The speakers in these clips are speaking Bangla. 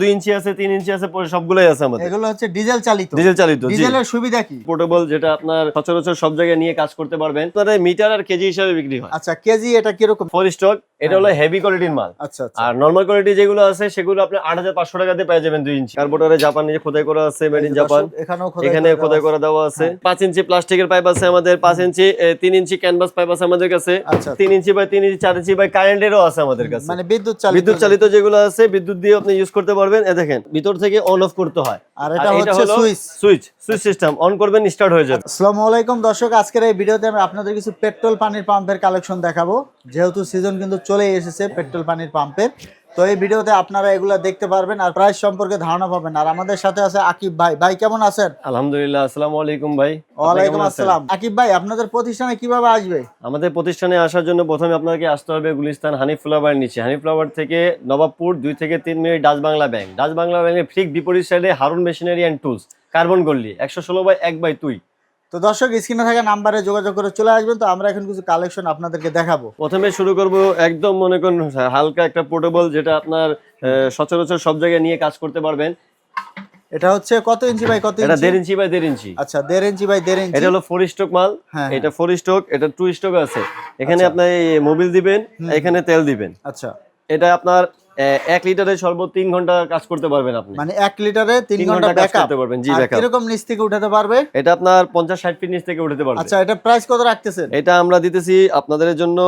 দুই ইঞ্চি আছে তিন ইঞ্চি আছে পরে সবগুলোই আছে আমাদের। এগুলো হচ্ছে ডিজেল চালিত। ডিজেল চালিত ডিজেলের সুবিধা কি? পোর্টেবল যেটা আপনার সচরাচর সব জায়গায় নিয়ে কাজ করতে পারবেন। মিটার আর কেজি হিসাবে বিক্রি হয়। আচ্ছা কেজি এটা কীরকম? ফোর স্টক এটা হলো হেভি কোয়ালিটির মাল। আচ্ছা আচ্ছা। আর নর্মাল কোয়ালিটি যেগুলো আছে সেগুলো আপনি আট হাজার পাঁচশো টাকাতে পেয়ে যাবেন দুই ইঞ্চি। কার্বোটারে জাপান নিজে খোদাই করা আছে মেড ইন জাপান এখানে খোদাই করা দেওয়া আছে। পাঁচ ইঞ্চি প্লাস্টিকের পাইপ আছে আমাদের পাঁচ ইঞ্চি তিন ইঞ্চি ক্যানভাস পাইপ আছে আমাদের কাছে। আচ্ছা। তিন ইঞ্চি বাই তিন ইঞ্চি চার ইঞ্চি বাই কারেন্টেরও আছে আমাদের কাছে। মানে বিদ্যুৎ চালিত বিদ্যুৎ চালিত যেগুলো আছে বিদ্যুৎ দিয়ে আপনি ইউজ করতে পারবেন। এ দেখেন ভিতর থেকে অন অফ করতে হয়। আর এটা হচ্ছে switch switch switch system on করবেন স্টার্ট হয়ে যাবে। আসসালামু আলাইকুম দর্শক আজকের এই ভিডিওতে আমি আপনাদের কিছু পেট্রোল পানির পাম্পের কালেকশন দেখাবো। যেহেতু সিজন কিন্তু চলে এসেছে পেট্রোল পানির পাম্পের তো এই ভিডিওতে আপনারা এগুলা দেখতে পারবেন আর প্রাইস সম্পর্কে ধারণা পাবেন। আর আমাদের সাথে আছে আকিব ভাই। ভাই কেমন আছেন? আলহামদুলিল্লাহ আসসালামু আলাইকুম ভাই। ওয়ালাইকুম আসসালাম। আকিব ভাই আপনাদের প্রতিষ্ঠানে কীভাবে আসবে? আমাদের প্রতিষ্ঠানে আসার জন্য প্রথমে আপনাকে আসতে হবে গুলিস্তান হানি ফ্লাওয়ার নিচে। হানি ফ্লাওয়ার থেকে নবাবপুর দুই থেকে তিন minute Dutch Bangla bank. Dutch Bangla ব্যাংকের ঠিক বিপরীত সাইডে Harun machinery and tools carbon গল্লি একশো ষোলো বাই এক বাই দুই। তো দর্শক স্ক্রিনে থাকা নাম্বারে যোগাযোগ করে চলে আসবেন। তো আমরা এখন কিছু কালেকশন আপনাদেরকে দেখাবো। প্রথমে শুরু করব একদম মনে করুন হালকা একটা পোর্টেবল যেটা আপনার সচরাচর সব জায়গায় নিয়ে কাজ করতে পারবেন। এটা হচ্ছে কত ইঞ্চি বাই কত এটা দেড় ইঞ্চি বাই দেড় ইঞ্চি। আচ্ছা দেড় ইঞ্চি বাই দেড় ইঞ্চি। এটা হলো ফোর স্টক মাল। হ্যাঁ, এটা ফোর স্টক এটা টু স্টক আছে। এখানে আচ্ছা। আপনার মোবিল দিবেন এখানে তেল দিবেন। আচ্ছা। এটা আপনার এক লিটারে সর্বোচ্চ তিন ঘণ্টা কাজ করতে পারবেন আপনি। মানে এক লিটারে তিন ঘণ্টা কাজ করতে পারবেন জি ব্যাকআপ কীরকম নিচ থেকে উঠাতে পারবে? এটা আপনার পঞ্চাশ ষাট ফিট নিচ থেকে উঠতে পারবে। আচ্ছা এটা প্রাইস কত রাখতেছেন? এটা আমরা দিতেছি আপনাদের জন্য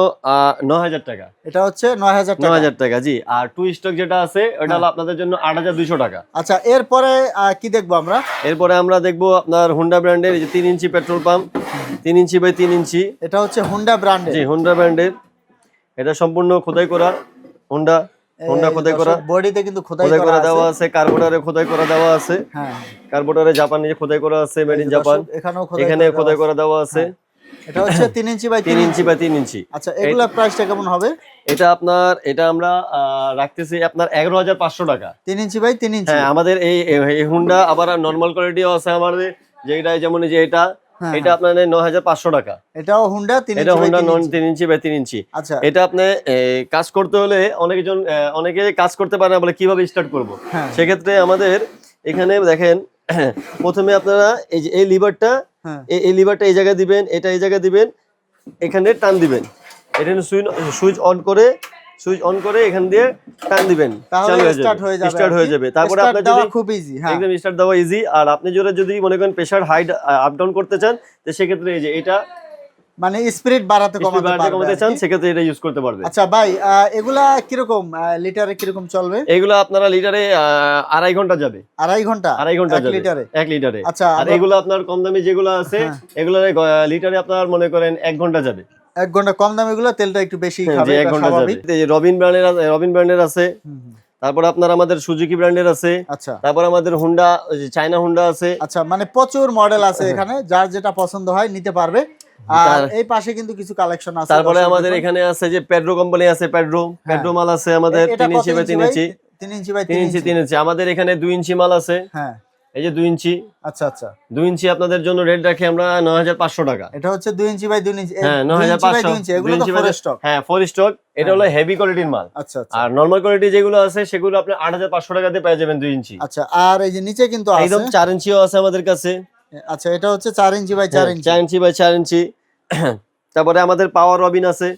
ন হাজার টাকা। এটা হচ্ছে নয় হাজার ন টাকা হাজার টাকা জি। আর টু স্টক যেটা আছে ওটা হলো আপনাদের জন্য আট হাজার দুইশো টাকা। আচ্ছা এরপরে কি দেখব আমরা? এরপরে আমরা দেখব আপনার হুন্ডা ব্র্যান্ডের এই যে তিন ইঞ্চি পেট্রোল পাম্প তিন ইঞ্চি বাই তিন ইঞ্চি। এটা হচ্ছে হুন্ডা ব্র্যান্ডের জি হুন্ডা ব্র্যান্ডের এটা সম্পূর্ণ খোদাই করা হুন্ডা হুন্ডা খোদাই করা বডিতে কিন্তু খোদাই করা দেওয়া আছে কার্বোটারে খোদাই করা দেওয়া আছে। হ্যাঁ। কার্বোটারে জাপান খোদাই করা আছে মেড ইন জাপান এখানে খোদাই করা দেওয়া আছে। এটা হচ্ছে তিন ইঞ্চি বাই তিন ইঞ্চি। বাই তিন ইঞ্চি। আচ্ছা এগুলা প্রাইসটা কেমন হবে? এটা আপনার এটা আমরা রাখতেছি আপনার এগারো হাজার পাঁচশো টাকা। তিন ইঞ্চি বাই তিন ইঞ্চি। হ্যাঁ আমাদের এই হুন্ডা আবার নর্মাল কোয়ালিটিও আছে আমাদের যেটা যেমন যে এটা। হ্যাঁ, এটা আপনার ন হাজার পাঁচশো টাকা। এটাও হুন্ডা এটা হুন্ডা নন তিন ইঞ্চি। বাই তিন ইঞ্চি। আচ্ছা। এটা আপনি কাজ করতে হলে অনেকজন অনেকে কাজ করতে পারে না বলে কীভাবে স্টার্ট করব? হ্যাঁ। সেক্ষেত্রে আমাদের এখানে দেখেন প্রথমে আপনারা এই যে এই লিভারটা হ্যাঁ। এই- লিভারটা এই জায়গায় দিবেন এটা এই জায়গায় দিবেন এখানে টান দিবেন। এটা সুইচ অন করে সুইচ অন করে এখান দিয়ে টান দিবেন। তাহলে স্টার্ট হয়ে যাবে। স্টার্ট হয়ে যাবে তারপরে আপনার যদি খুব ইজি হ্যাঁ। একদম স্টার্ট দেওয়া ইজি আর আপনি যদি যদি মনে করেন প্রেসার হাইট আপ ডাউন করতে চান তো সেক্ষেত্রে এই যে এটা মানে স্পিড বাড়াতে কমাতে কমাতে চান। সেক্ষেত্রে এটা ইউজ করতে পারবে। আচ্ছা ভাই এগুলা কীরকম লিটারে কীরকম চলবে? এগুলো আপনারা লিটারে আড়াই ঘণ্টা যাবে। আড়াই ঘণ্টা? আড়াই ঘণ্টা যাবে। লিটারে এক লিটারে আচ্ছা আর এগুলো আপনার কম দামি যেগুলো আছে হ্যাঁ। এগুলো লিটারে আপনার মনে করেন এক ঘণ্টা যাবে। এক ঘণ্টা কম দামে গুলো তেলটা একটু বেশি হ্যাঁ, খাবে এক ঘণ্টা যাবে। এই যে রবিন ব্র্যান্ডের আছে রবিন ব্র্যান্ডের আছে। তারপর আপনার আমাদের সুজুকি ব্র্যান্ডের আছে আচ্ছা। তারপর আমাদের হুন্ডা চায়না হুন্ডা আছে। আচ্ছা মানে প্রচুর মডেল আছে হ্যাঁ। এখানে যার যেটা পছন্দ হয় নিতে পারবে। আর এই পাশে কিন্তু কিছু কালেকশন আছে তারপরে আমাদের এখানে আছে যে পেড্রো কোম্পানি আছে পেড্রো পেড্রো মাল আছে আমাদের এটা তিন ইঞ্চি বাই তিন ইঞ্চি। তিন ইঞ্চি বাই তিন ইঞ্চি। তিন ইঞ্চি। আমাদের এখানে দুই ইঞ্চি মাল আছে। হ্যাঁ। এই যে দুই ইঞ্চি। আচ্ছা আচ্ছা। দুই ইঞ্চি আপনাদের জন্য রেট রাখি আমরা নয় হাজার পাঁচশো টাকা। এটা হচ্ছে দুই ইঞ্চি বাই দুই ইঞ্চি হ্যাঁ নয় হাজার ইঞ্চি পাঁচশো এগুলো স্টক হ্যাঁ ফোর স্টক এটা হলো হেভি কোয়ালিটির মাল। আচ্ছা আচ্ছা। আর নর্মাল কোয়ালিটি যেগুলো আছে সেগুলো আপনি আট হাজার পাঁচশো টাকাতে পেয়ে যাবেন দুই ইঞ্চি। আচ্ছা আর এই যে নিচে কিন্তু আছে। একদম চার ইঞ্চিও আছে আমাদের কাছে। আচ্ছা এটা হচ্ছে চার ইঞ্চি বাই চার হ্যাঁ, ইঞ্চি। চার ইঞ্চি বাই চার ইঞ্চি। তারপরে আমাদের পাওয়ার রবিন আছে।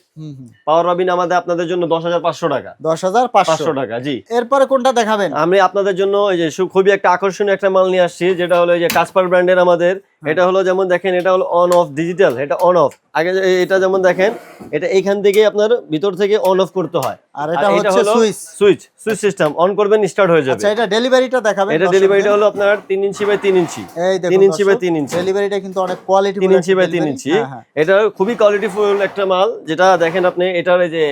পাওয়ার রবিন আমাদের আপনাদের জন্য দশ হাজার পাঁচশো টাকা দশ হাজার পাঁচশো টাকা জি এরপরে কোনটা দেখাবেন আমি আপনাদের জন্য এই যে খুবই একটা আকর্ষণীয় একটা মাল নিয়ে আসছি যেটা হলো এই যে কাসপার ব্র্যান্ডের আমাদের। এটা হলো যেমন দেখেন এটা হলো অন অফ ডিজিটাল এটা অন অফ আগে এটা যেমন দেখেন এটা এইখান থেকে আপনার ভিতর থেকে অন অফ করতে হয়। আর এটা হচ্ছে switch switch switch system on করবেন স্টার্ট হয়ে যাবে। আচ্ছা এটা ডেলিভারিটা দেখাবেন এটা ডেলিভারিটা হলো আপনার তিন ইঞ্চি বাই তিন ইঞ্চি। এই তিন ইঞ্চি বাই তিন ইঞ্চি। ডেলিভারিটা কিন্তু অনেক কোয়ালিটি তিন ইঞ্চি বাই তিন ইঞ্চি। হ্যাঁ এটা খুবই কোয়ালিটিফুল একটা মাল যেটা দেখেন আপনি এটার এই যে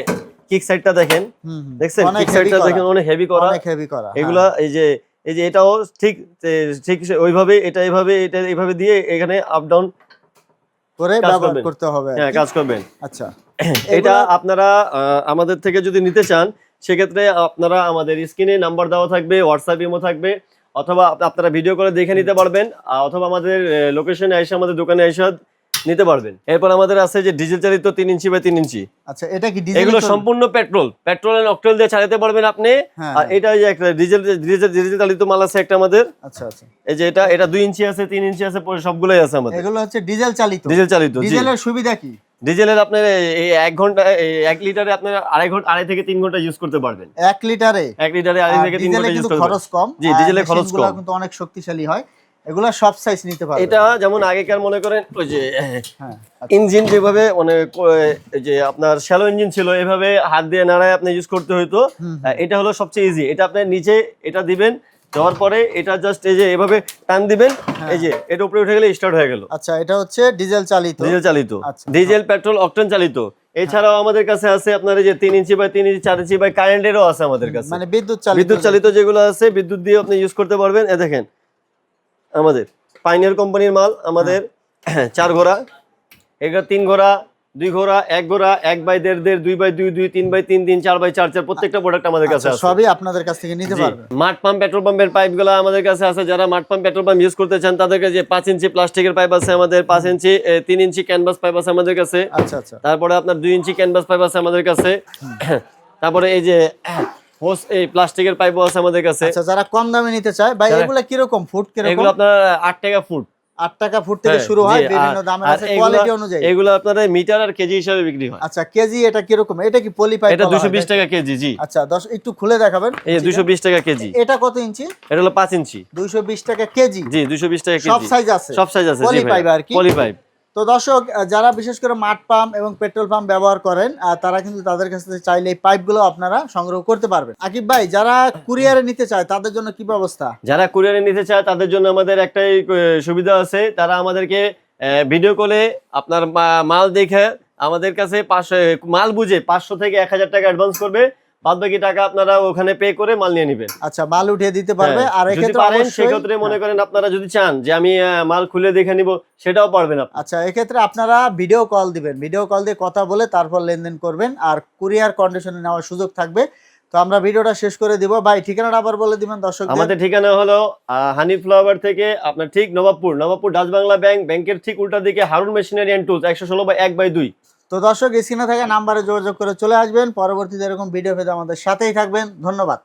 কিক সাইডটা দেখেন দেখছেন? কিক সাইডটা দেখেন অনেক হেভি করা। অনেক হেভি করা হ্যাঁ। এগুলা এই যে এই যে এটাও ঠিক ঠিক ওইভাবে এটা এইভাবে এটা এইভাবে দিয়ে এখানে আপ ডাউন করে ব্যবহার করতে হবে হ্যাঁ কাজ করবেন। আচ্ছা। এটা আপনারা আমাদের থেকে যদি নিতে চান সেক্ষেত্রে আপনারা আমাদের স্ক্রিনে নাম্বার দেওয়া থাকবে হোয়াটসঅ্যাপ ইমো থাকবে অথবা আপনারা ভিডিও করে দেখে নিতে পারবেন অথবা আমাদের লোকেশনে এসে আমাদের দোকানে এসে নিতে পারবেন। এরপর আমাদের আছে যে ডিজেল চালিত তিন ইঞ্চি বাই তিন ইঞ্চি। আচ্ছা এটা কি ডিজেল এগুলো সম্পূর্ণ পেট্রোল পেট্রোল এন্ড অকটেল দিয়ে চালাতে পারবেন আপনি। হ্যাঁ, আর এটা ওই যে একটা ডিজেল ডিজেল ডিজেল চালিত মাল আছে একটা আমাদের। আচ্ছা আচ্ছা। এই যে এটা এটা দুই ইঞ্চি আছে তিন ইঞ্চি আছে সবগুলোই আছে আমাদের। এগুলো হচ্ছে ডিজেল চালিত। ডিজেল চালিত ডিজেলের সুবিধা কি? ডিজেলের আপনার এই এক ঘণ্টা এক লিটারে আপনার আড়াই ঘণ্টা আড়াই থেকে তিন ঘণ্টা ইউজ করতে পারবেন। এক লিটারে? এক লিটারে আড়াই থেকে তিন ঘণ্টা ইউজ করতে খরচ পারবেন। কম। জি, আর ডিজেলে খরচ কম। কিন্তু অনেক শক্তিশালী হয়। এগুলা সব সাইজ নিতে পারবে। এটা যেমন আগেকার মনে করেন ওই যে হ্যাঁ আচ্ছা। ইঞ্জিন যেভাবে মানে যে আপনার শ্যালো ইঞ্জিন ছিল এভাবে হাত দিয়ে নাড়ায় আপনি ইউজ করতে হতো এটা হলো সবচেয়ে ইজি এটা আপনি নিচে এটা দিবেন দেওয়ার পরে এটা জাস্ট এই যে এভাবে টান দিবেন হ্যাঁ। এই যে এটা উপরে উঠে গেলে স্টার্ট হয়ে গেল। আচ্ছা এটা হচ্ছে ডিজেল চালিত। ডিজেল চালিত। ডিজেল পেট্রোল অকটেন চালিত। এছাড়াও আমাদের কাছে আছে আপনার এই যে তিন ইঞ্চি বাই তিন ইঞ্চি চার ইঞ্চি বাই কারেন্টেরও আছে আমাদের কাছে। মানে বিদ্যুৎ চালিত বিদ্যুৎ চালিত যেগুলো আছে বিদ্যুৎ দিয়ে আপনি ইউজ করতে পারবেন। এ দেখেন আমাদের। পাইনিয়ার কোম্পানির মাল আমাদের চার ঘোড়া এগুলো তিন ঘোড়া দুই ঘোড়া এক ঘোড়া এক বাই দেড় দেড় দুই বাই দুই দুই তিন বাই তিন তিন চার বাই চার চার প্রত্যেকটা প্রোডাক্ট আমাদের কাছে আচ্ছা, আছে। সবই আপনাদের কাছ থেকে নিতে জি। পারবে মাঠ পাম্প পেট্রোল পাম্পের পাইপগুলো আমাদের কাছে আছে। যারা মাঠ পাম্প পেট্রোল পাম্প ইউজ করতে চান তাদেরকে যে পাঁচ ইঞ্চি প্লাস্টিকের পাইপ আছে আমাদের পাঁচ ইঞ্চি তিন ইঞ্চি ক্যানভাস পাইপ আছে আমাদের কাছে। আচ্ছা আচ্ছা। তারপরে আপনার দুই ইঞ্চি ক্যানভাস পাইপ আছে আমাদের কাছে। তারপরে এই যে হোস এই প্লাস্টিকের পাইপও আছে আমাদের কাছে। আচ্ছা যারা কম দামে নিতে চায় ভাই যারা- এগুলা ফুট আপনার আট টাকা ফুট। আট টাকা ফুট থেকে হ্যাঁ, শুরু হয় বিভিন্ন দামের আছে কোয়ালিটি অনুযায়ী। এগুলো আপনার মিটার আর কেজি হিসাবে বিক্রি হয়। আচ্ছা কেজি এটা এটা কি পলি পাইপ এটা দুশো বিশ টাকা কেজি জি। আচ্ছা দশ একটু খুলে দেখাবেন। এই দুশো বিশ টাকা কেজি। এটা কত ইঞ্চি? এটা হলো পাঁচ ইঞ্চি। দুইশো বিশ টাকা কেজি। জি দুশো বিশ টাকা সব সাইজ আছে। সব সাইজ আছে পলি পাইপ আর কি? Poly pipe. তো দর্শক যারা বিশেষ করে মাঠ পাম্প এবং পেট্রোল পাম্প ব্যবহার করেন তারা কিন্তু তাদের কাছ থেকে চাইলে এই পাইপগুলো আপনারা সংগ্রহ করতে পারবেন। আকিব ভাই, যারা কুরিয়ারে নিতে চায়, তাদের জন্য কি ব্যবস্থা? যারা কুরিয়ারে নিতে চায়, তাদের জন্য আমাদের একটাই সুবিধা আছে। তারা আমাদেরকে ভিডিও কলে আপনার মাল দেখে আমাদের কাছে পাঁচশো, মাল বুঝে পাঁচশো থেকে এক হাজার টাকা অ্যাডভান্স করবে। বাদ বাকি টাকা আপনারা ওখানে পে করে মাল নিয়ে নেবেন। আচ্ছা মাল উঠিয়ে দিতে পারবে। হ্যাঁ, আর এক্ষেত্রে পারেন সেক্ষেত্রে মনে হ্যাঁ, করেন আপনারা যদি চান যে আমি মাল খুলে দেখে নিব সেটাও পারবেন আচ্ছা এক্ষেত্রে আপনারা ভিডিও কল দিবেন। ভিডিও কল দিয়ে কথা বলে তারপর লেনদেন করবেন আর কুরিয়ার কন্ডিশনে নেওয়ার সুযোগ থাকবে। তো আমরা ভিডিওটা শেষ করে দিব। ভাই ঠিকানাটা আবার বলে দিবেন দর্শক আমাদের ঠিকানা হলো হানি ফ্লাওয়ার থেকে আপনার ঠিক নবাবপুর নবাবপুর ডাচ বাংলা ব্যাংক ব্যাংকের ঠিক উল্টা দিকে হারুন মেশিনারি অ্যান্ড টুলস একশো ষোলো বাই এক বাই দুই। তো দর্শক স্ক্রিনে থাকা নাম্বারে যোগাযোগ করে চলে আসবেন। পরবর্তীতে এরকম ভিডিও পেতে আমাদের সাথেই থাকবেন। ধন্যবাদ।